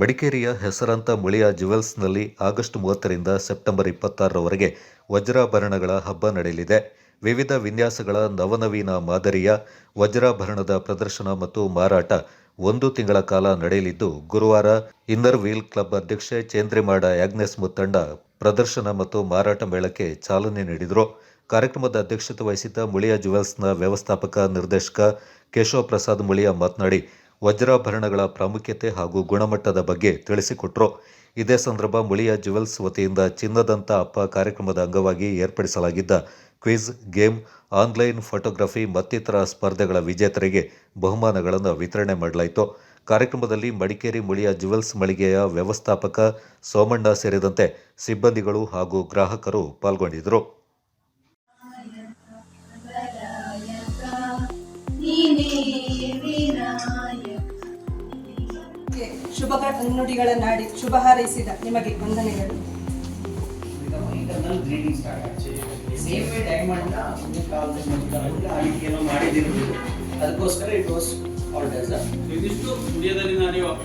ಮಡಿಕೇರಿಯ ಹೆಸರಾಂತ ಮುಳಿಯ ಜುವೆಲ್ಸ್ನಲ್ಲಿ ಆಗಸ್ಟ್ ಮೂವತ್ತರಿಂದ ಸೆಪ್ಟೆಂಬರ್ ಇಪ್ಪತ್ತಾರರವರೆಗೆ ವಜ್ರಾಭರಣಗಳ ಹಬ್ಬ ನಡೆಯಲಿದೆ. ವಿವಿಧ ವಿನ್ಯಾಸಗಳ ನವನವೀನ ಮಾದರಿಯ ವಜ್ರಾಭರಣದ ಪ್ರದರ್ಶನ ಮತ್ತು ಮಾರಾಟ ಒಂದು ತಿಂಗಳ ಕಾಲ ನಡೆಯಲಿದ್ದು, ಗುರುವಾರ ಇನ್ನರ್ ವೀಲ್ ಕ್ಲಬ್ ಅಧ್ಯಕ್ಷೆ ಚೇಂದ್ರಿಮಾಡ ಆಗ್ನೆಸ್ ಮುತ್ತಂಡ ಪ್ರದರ್ಶನ ಮತ್ತು ಮಾರಾಟ ಮೇಳಕ್ಕೆ ಚಾಲನೆ ನೀಡಿದರು. ಕಾರ್ಯಕ್ರಮದ ಅಧ್ಯಕ್ಷತೆ ವಹಿಸಿದ್ದ ಮುಳಿಯ ಜುವೆಲ್ಸ್ನ ವ್ಯವಸ್ಥಾಪಕ ನಿರ್ದೇಶಕ ಕೇಶವ ಪ್ರಸಾದ್ ಮುಳಿಯ ಮಾತನಾಡಿ ವಜ್ರಾಭರಣಗಳ ಪ್ರಾಮುಖ್ಯತೆ ಹಾಗೂ ಗುಣಮಟ್ಟದ ಬಗ್ಗೆ ತಿಳಿಸಿಕೊಟ್ರು. ಇದೇ ಸಂದರ್ಭ ಮುಳಿಯ ಜುವೆಲ್ಸ್ ವತಿಯಿಂದ ಚಿನ್ನದಂತ ಅಪ್ಪ ಕಾರ್ಯಕ್ರಮದ ಅಂಗವಾಗಿ ಏರ್ಪಡಿಸಲಾಗಿದ್ದ ಕ್ವಿಜ್, ಗೇಮ್, ಆನ್ಲೈನ್ ಫೋಟೋಗ್ರಫಿ ಮತ್ತಿತರ ಸ್ಪರ್ಧೆಗಳ ವಿಜೇತರಿಗೆ ಬಹುಮಾನಗಳನ್ನು ವಿತರಣೆ ಮಾಡಲಾಯಿತು. ಕಾರ್ಯಕ್ರಮದಲ್ಲಿ ಮಡಿಕೇರಿ ಮುಳಿಯ ಜುವೆಲ್ಸ್ ಮಳಿಗೆಯ ವ್ಯವಸ್ಥಾಪಕ ಸೋಮಣ್ಣ ಸೇರಿದಂತೆ ಸಿಬ್ಬಂದಿಗಳು ಹಾಗೂ ಗ್ರಾಹಕರು ಪಾಲ್ಗೊಂಡಿದ್ದರು. ಗೆ ಶುಭ ನುಡಿಗಳನ್ನಾಡಿ ಶುಭ ಹಾರೈಸಿದ ನಿಮಗೆ ವಂದನೆಗಳು. ಸೇಮ್ ವೇ ಡೈಮಂಡ್ ಏನೋ ಅದಕ್ಕೋಸ್ಕರ ಇಟ್ ವಾಸ್ ಆಲ್ಡ್ ಆಸ್ ಇದಿಷ್ಟು ಇಂಡಿಯಾದಲ್ಲಿ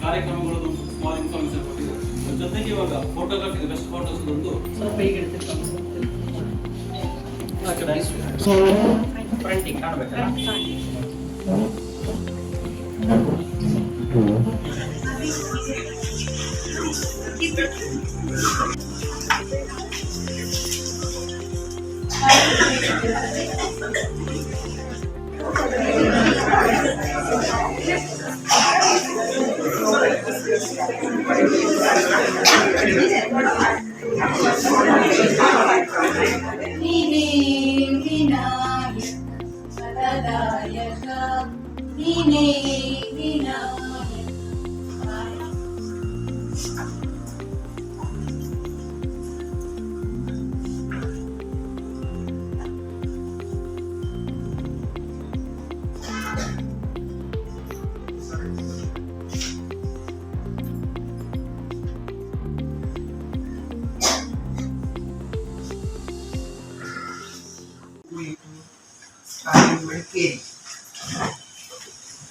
ಕಾರ್ಯಕ್ರಮಗಳದ್ದು ಸ್ಮಾಲ್ ಇನ್ಫಾರ್ಮೇಶನ್ ಕೊಟ್ಟಿದ್ದೆ. ಅದ್ರ ಜೊತೆಗೆ ಇವಾಗ ಫೋಟೋಗ್ರಫಿ ಬೆಸ್ಟ್ ಫೋಟೋಸ್ ಬಂದು ಸ್ವಲ್ಪ ಹೀಗೆ ಫ್ರಂಟಿಗೆ ಕಾಣಬೇಕಲ್ಲ? ನೀನೇ ವಿನಾಯಕ ಫಲದಾಯಕ ನೀನೇ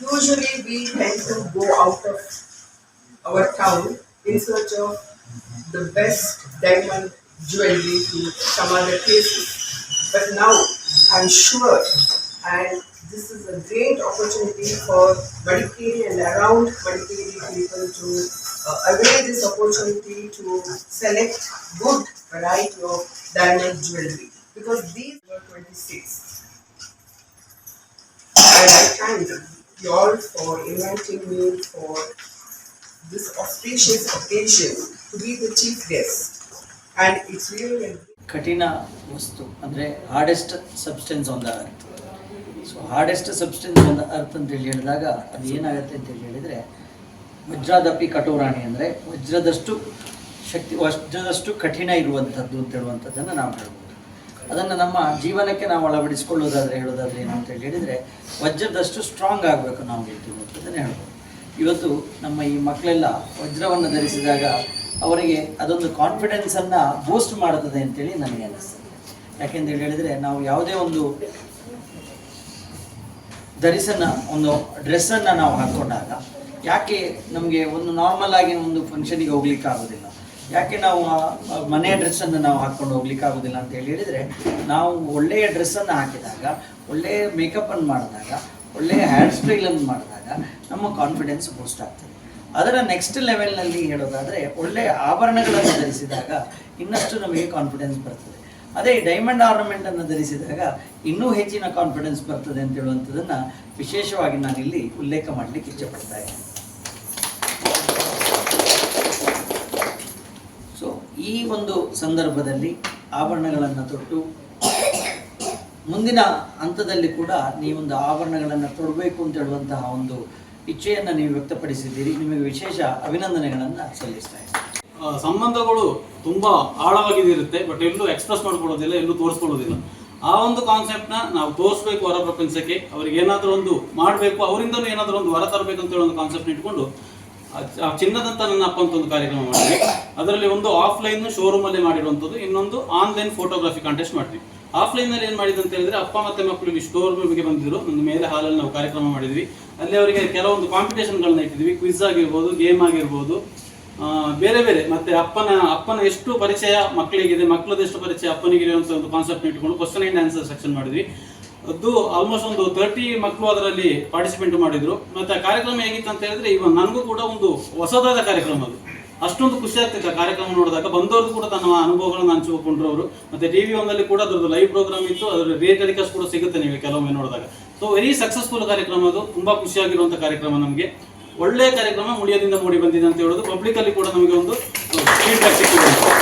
Usually we tend to go out of our town in search of the best diamond jewelry to some other places. But now I'm sure, and this is a great opportunity for Madikeri and around Madikeri people to uh, avail this opportunity to select good variety of diamond jewelry because these were 26. I thank you all for inviting me for this auspicious occasion to be the chief guest. And it's really ಕಠಿಣ ವಸ್ತು, ಅಂದರೆ hardest substance ಒಂದು ಅರ್ಥ so hardest substance ಒಂದು ಅರ್ಥ ಅಂತ ಹೇಳಿ ಹೇಳಿದಾಗ ಅದು ಏನಾಗುತ್ತೆ ಅಂತ ಹೇಳಿ ಹೇಳಿದರೆ, ವಜ್ರಾದಪಿ ಕಠೋರಾಣಿ ಅಂದರೆ ವಜ್ರದಷ್ಟು ಶಕ್ತಿ, ವಜ್ರದಷ್ಟು ಕಠಿಣ ಇರುವಂಥದ್ದು ಅಂತ ಹೇಳುವಂಥದ್ದನ್ನು ನಾವು ಹೇಳ್ಬೋದು ಅದನ್ನು ನಮ್ಮ ಜೀವನಕ್ಕೆ ನಾವು ಅಳವಡಿಸಿಕೊಳ್ಳೋದಾದರೆ, ಹೇಳೋದಾದ್ರೆ ಏನು ಅಂತ ಹೇಳಿ ಹೇಳಿದರೆ, ವಜ್ರದಷ್ಟು ಸ್ಟ್ರಾಂಗ್ ಆಗಬೇಕು ನಾವು ಹೇಳ್ತೀವಿ ಹೇಳ್ಬೋದು. ಇವತ್ತು ನಮ್ಮ ಈ ಮಕ್ಕಳೆಲ್ಲ ವಜ್ರವನ್ನು ಧರಿಸಿದಾಗ ಅವರಿಗೆ ಅದೊಂದು ಕಾನ್ಫಿಡೆನ್ಸನ್ನು ಬೂಸ್ಟ್ ಮಾಡುತ್ತದೆ ಅಂತೇಳಿ ನನಗೆ ಅನಿಸ್ತದೆ. ಯಾಕೆಂದೇಳಿ ಹೇಳಿದರೆ, ನಾವು ಯಾವುದೇ ಒಂದು ಧರಿಸನ್ನು, ಒಂದು ಡ್ರೆಸ್ಸನ್ನು ನಾವು ಹಾಕ್ಕೊಂಡಾಗ ಯಾಕೆ ನಮಗೆ ಒಂದು ನಾರ್ಮಲ್ ಆಗಿ ಒಂದು ಫಂಕ್ಷನಿಗೆ ಹೋಗ್ಲಿಕ್ಕೆ ಆಗೋದಿಲ್ಲ ಯಾಕೆ ನಾವು ಮನೆ ಡ್ರೆಸ್ಸನ್ನು ನಾವು ಹಾಕ್ಕೊಂಡು ಹೋಗ್ಲಿಕ್ಕೆ ಆಗೋದಿಲ್ಲ ಅಂತ ಹೇಳಿ ಹೇಳಿದರೆ, ನಾವು ಒಳ್ಳೆಯ ಡ್ರೆಸ್ಸನ್ನು ಹಾಕಿದಾಗ, ಒಳ್ಳೆಯ ಮೇಕಪ್ಪನ್ನು ಮಾಡಿದಾಗ, ಒಳ್ಳೆಯ ಹೇರ್ ಸ್ಟೈಲನ್ನು ಮಾಡಿದಾಗ ನಮ್ಮ ಕಾನ್ಫಿಡೆನ್ಸ್ ಬೂಸ್ಟ್ ಆಗ್ತದೆ. ಅದರ ನೆಕ್ಸ್ಟ್ ಲೆವೆಲ್ನಲ್ಲಿ ಹೇಳೋದಾದರೆ, ಒಳ್ಳೆಯ ಆಭರಣಗಳನ್ನು ಧರಿಸಿದಾಗ ಇನ್ನಷ್ಟು ನಮಗೆ ಕಾನ್ಫಿಡೆನ್ಸ್ ಬರ್ತದೆ. ಅದೇ ಡೈಮಂಡ್ ಆರ್ನಮೆಂಟನ್ನು ಧರಿಸಿದಾಗ ಇನ್ನೂ ಹೆಚ್ಚಿನ ಕಾನ್ಫಿಡೆನ್ಸ್ ಬರ್ತದೆ ಅಂತ ಹೇಳುವಂಥದ್ದನ್ನು ವಿಶೇಷವಾಗಿ ನಾನಿಲ್ಲಿ ಉಲ್ಲೇಖ ಮಾಡಲಿಕ್ಕೆ ಇಚ್ಛಪಡ್ತಾ ಇದ್ದೇನೆ. ಸೊ ಈ ಒಂದು ಸಂದರ್ಭದಲ್ಲಿ ಆಭರಣಗಳನ್ನು ತೊಟ್ಟು, ಮುಂದಿನ ಹಂತದಲ್ಲಿ ಕೂಡ ನೀವೊಂದು ಆಭರಣಗಳನ್ನು ತೊಡಬೇಕು ಅಂತ ಹೇಳುವಂತಹ ಒಂದು ಇಚ್ಛೆಯನ್ನು ನೀವು ವ್ಯಕ್ತಪಡಿಸಿದ್ದೀರಿ. ನಿಮಗೆ ವಿಶೇಷ ಅಭಿನಂದನೆಗಳನ್ನು ಸಲ್ಲಿಸ್ತಾ ಸಂಬಂಧಗಳು ತುಂಬ ಆಳವಾಗಿದ್ದಿರುತ್ತೆ ಬಟ್ ಎಲ್ಲೂ ಎಕ್ಸ್ಪ್ರೆಸ್ ಮಾಡ್ಕೊಳ್ಳೋದಿಲ್ಲ, ಎಲ್ಲೂ ತೋರಿಸ್ಕೊಳ್ಳೋದಿಲ್ಲ. ಆ ಒಂದು ಕಾನ್ಸೆಪ್ಟ್ನ ನಾವು ತೋರಿಸ್ಬೇಕು ಹೊರ ಪ್ರಪಂಚಕ್ಕೆ. ಅವ್ರಿಗೆ ಏನಾದರೂ ಒಂದು ಮಾಡಬೇಕು, ಅವರಿಂದಲೂ ಏನಾದರೂ ಒಂದು ಹೊರ ತರಬೇಕು ಅಂತ ಹೇಳೋ ಒಂದು ಕಾನ್ಸೆಪ್ಟ್ ಇಟ್ಕೊಂಡು ಚಿನ್ನದಂತ ನನ್ನ ಅಪ್ಪ ಅಂತ ಒಂದು ಕಾರ್ಯಕ್ರಮ ಮಾಡಿದ್ವಿ. ಅದರಲ್ಲಿ ಒಂದು ಆಫ್ಲೈನ್ ಶೋರೂಮ್ ಅಲ್ಲಿ ಮಾಡಿರುವಂಥದ್ದು, ಇನ್ನೊಂದು ಆನ್ಲೈನ್ ಫೋಟೋಗ್ರಫಿ ಕಾಂಟೆಸ್ಟ್ ಮಾಡಿದ್ವಿ ಆಫ್ಲೈನ್ನಲ್ಲಿ ಏನ್ ಮಾಡಿದ್ದು ಅಂತ ಹೇಳಿದ್ರೆ, ಅಪ್ಪ ಮತ್ತೆ ಮಕ್ಕಳು ಸ್ಟೋರ್ ರೂಮ್ಗೆ ಬಂದಿದ್ರು. ಒಂದು ಮೇಲೆ ಹಾಲಲ್ಲಿ ನಾವು ಕಾರ್ಯಕ್ರಮ ಮಾಡಿದ್ವಿ. ಅಲ್ಲಿ ಅವರಿಗೆ ಕೆಲವೊಂದು ಕಾಂಪಿಟೇಷನ್ಗಳನ್ನ ಇಟ್ಟಿದ್ವಿ. ಕ್ವಿಜ್ ಆಗಿರ್ಬೋದು ಗೇಮ್ ಆಗಿರ್ಬೋದು. ಬೇರೆ ಬೇರೆ. ಮತ್ತೆ ಅಪ್ಪನ ಅಪ್ಪನ ಎಷ್ಟು ಪರಿಚಯ ಮಕ್ಕಳಿಗಿದೆ ಮಕ್ಕಳದ್ದು ಎಷ್ಟು ಪರಿಚಯ, ಅಪ್ಪನಿಗೆ ಅಂತ ಒಂದು ಕಾನ್ಸೆಪ್ಟ್ ಇಟ್ಕೊಂಡು ಕ್ವಶನ್ ಅಂಡ್ ಆನ್ಸರ್ ಸೆಕ್ಷನ್ ಮಾಡಿದ್ವಿ. ಅದು ಆಲ್ಮೋಸ್ಟ್ ಒಂದು ತರ್ಟಿ ಮಕ್ಕಳು ಅದರಲ್ಲಿ ಪಾರ್ಟಿಸಿಪೇಟ್ ಮಾಡಿದ್ರು. ಮತ್ತೆ ಕಾರ್ಯಕ್ರಮ ಹೇಗಿತ್ತು ಅಂತ ಹೇಳಿದ್ರೆ ಇವಾಗ ನನಗೂ ಕೂಡ ಒಂದು ಹೊಸದಾದ ಕಾರ್ಯಕ್ರಮ ಅದು. ಅಷ್ಟೊಂದು ಖುಷಿ ಆಗ್ತಿತ್ತು ಆ ಕಾರ್ಯಕ್ರಮ ನೋಡಿದಾಗ. ಬಂದವ್ರದ್ದು ಕೂಡ ತನ್ನ ಅನುಭವಗಳನ್ನು ಹಂಚಿಕೊಂಡ್ರು ಅವರು ಮತ್ತೆ ಟಿವಿ ಒಂದಲ್ಲಿ ಕೂಡ ಅದರದ್ದು ಲೈವ್ ಪ್ರೋಗ್ರಾಮ್ ಇತ್ತು. ಅದರ ಟೆಲಿಕಾಸ್ಟ್ ಕೂಡ ಸಿಗುತ್ತೆ ನೀವು ಕೆಲವೊಮ್ಮೆ ನೋಡಿದಾಗ. ಸೊ ವೆರಿ ಸಕ್ಸಸ್ಫುಲ್ ಕಾರ್ಯಕ್ರಮ ಅದು. ತುಂಬಾ ಖುಷಿಯಾಗಿರುವಂಥ ಕಾರ್ಯಕ್ರಮ ನಮಗೆ. ಒಳ್ಳೆಯ ಕಾರ್ಯಕ್ರಮ ಮುಡಿಯದಿಂದ ಮೂಡಿ ಬಂದಿದೆ ಅಂತ ಹೇಳೋದು ಪಬ್ಲಿಕ್ ಅಲ್ಲಿ ಕೂಡ ನಮಗೆ ಒಂದು ಫೀಡ್ಬ್ಯಾಕ್ ಸಿಕ್ಕಿದೆ.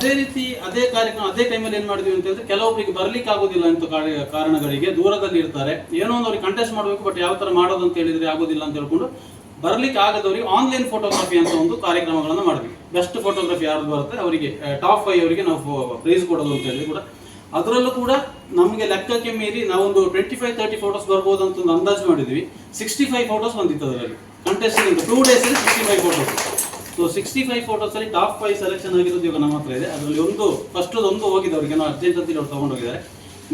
ಅದೇ ರೀತಿ ಅದೇ ಕಾರ್ಯಕ್ರಮ, ಅದೇ ಟೈಮಲ್ಲಿ ಏನು ಮಾಡಿದ್ವಿ ಅಂತ ಹೇಳಿದ್ರೆ ಕೆಲವೊಬ್ಬರಿಗೆ ಬರ್ಲಿಕ್ಕೆ ಆಗೋದಿಲ್ಲ ಅಂತ ಕಾರಣ- ಕಾರಣಗಳಿಗೆ, ದೂರದಲ್ಲಿ ಇರ್ತಾರೆ. ಏನೋ ಒಂದು ಅವ್ರಿಗೆ ಕಂಟೆಸ್ಟ್ ಮಾಡಬೇಕು ಬಟ್ ಯಾವ ಥರ ಮಾಡೋದು ಅಂತ ಹೇಳಿದ್ರೆ ಆಗೋದಿಲ್ಲ ಅಂತ ಹೇಳ್ಕೊಂಡು ಬರ್ಲಿಕ್ಕೆ ಆಗದವರಿಗೆ ಆನ್ಲೈನ್ ಫೋಟೋಗ್ರಫಿ ಅಂತ ಒಂದು ಕಾರ್ಯಕ್ರಮಗಳನ್ನು ಮಾಡಿದ್ವಿ. ಬೆಸ್ಟ್ ಫೋಟೋಗ್ರಫಿ ಯಾರು ಬರುತ್ತೆ ಅವರಿಗೆ ಟಾಪ್ ಫೈವ್ ಅವರಿಗೆ ನಾವು ಪ್ರೈಸ್ ಕೊಡೋದು ಅಂತ ಹೇಳಿ ಕೂಡ. ಅದರಲ್ಲೂ ಕೂಡ ನಮಗೆ ಲೆಕ್ಕಕ್ಕೆ ಮೀರಿ ನಾವೊಂದು ಟ್ವೆಂಟಿ ಫೈವ್ ತರ್ಟಿ ಫೋಟೋಸ್ ಬರ್ಬೋದು ಅಂತ ಒಂದು ಅಂದಾಜು ಮಾಡಿದ್ವಿ. ಸಿಕ್ಸ್ಟಿ ಫೈವ್ ಫೋಟೋಸ್ ಬಂದಿತ್ತು ಅದರಲ್ಲಿ. Contest two days sixty five photos so sixty five photos ಅಲ್ಲಿ ಟಾಪ್ ಫೈವ್ ಸೆಲೆಕ್ಷನ್ ಆಗಿರೋದು ಇವಾಗ ನಮ್ಮ ಹತ್ರ ಇದೆ. ಅದರಲ್ಲಿ ಒಂದು ಫಸ್ಟ್ ಒಂದು ಹೋಗಿದೆ ಅವರಿಗೆ ಏನೋ ಅರ್ಜೆಂಟ್ ಅಂತ ಅವ್ರು ತಗೊಂಡು ಹೋಗಿದ್ದಾರೆ